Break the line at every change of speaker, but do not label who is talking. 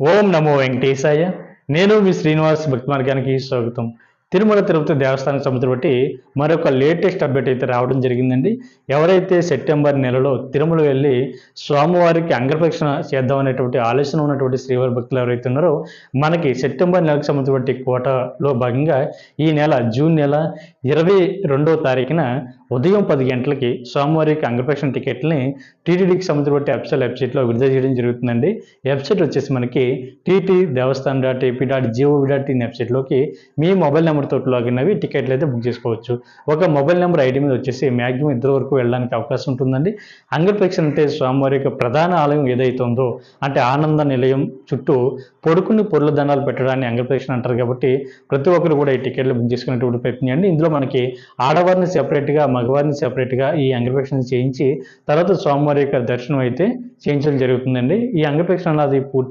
ఓం నమో వెంకటేశాయ. నేను మీ శ్రీనివాస్ భక్తి మార్గానికి స్వాగతం. తిరుమల తిరుపతి దేవస్థానం సంబంధించి బట్టి మరొక లేటెస్ట్ అప్డేట్ అయితే రావడం జరిగిందండి. ఎవరైతే సెప్టెంబర్ నెలలో తిరుమల వెళ్ళి స్వామివారికి అంగప్రక్షణ చేద్దాం అనేటువంటి ఆలోచన ఉన్నటువంటి శ్రీవారి భక్తులు ఎవరైతే ఉన్నారో మనకి సెప్టెంబర్ నెలకు సంబంధించిన కోటలో భాగంగా ఈ నెల జూన్ నెల ఇరవై రెండవ తారీఖున ఉదయం పది గంటలకి స్వామివారికి అంగప్రక్షణ టికెట్ని టీటీడీకి సంబంధించిన అఫిషియల్ వెబ్సైట్లో విడుదల చేయడం జరుగుతుందండి. వెబ్సైట్ వచ్చేసి మనకి TT Devasthanam dot AP dot G O V dot in వెబ్సైట్లోకి మీ మొబైల్ నెంబర్ తోటి లాగిన్ అవి టికెట్లు అయితే బుక్ చేసుకోవచ్చు. ఒక మొబైల్ నెంబర్ ఐడి మీద వచ్చేసి మ్యాక్సిమం ఇద్దరు వరకు వెళ్ళడానికి అవకాశం ఉంటుందండి. అంగప్రక్షణ అంటే స్వామివారి యొక్క ప్రధాన ఆలయం ఏదైతే ఉందో అంటే ఆనంద నిలయం చుట్టూ పొడుకుని పొరుల దండాలు పెట్టడాన్ని అంగప్రక్షణ అంటారు కాబట్టి ప్రతి ఒక్కరు కూడా ఈ టికెట్లు బుక్ చేసుకునేటువంటి ప్రయత్నం ఇందులో మనకి ఆడవారిని సెపరేట్గా మగవారిని సెపరేట్గా ఈ అంగప్రక్షణ చేయించి తర్వాత స్వామివారి యొక్క దర్శనం అయితే చేయించడం జరుగుతుందండి. ఈ అంగప్రక్షణ అది పూర్తి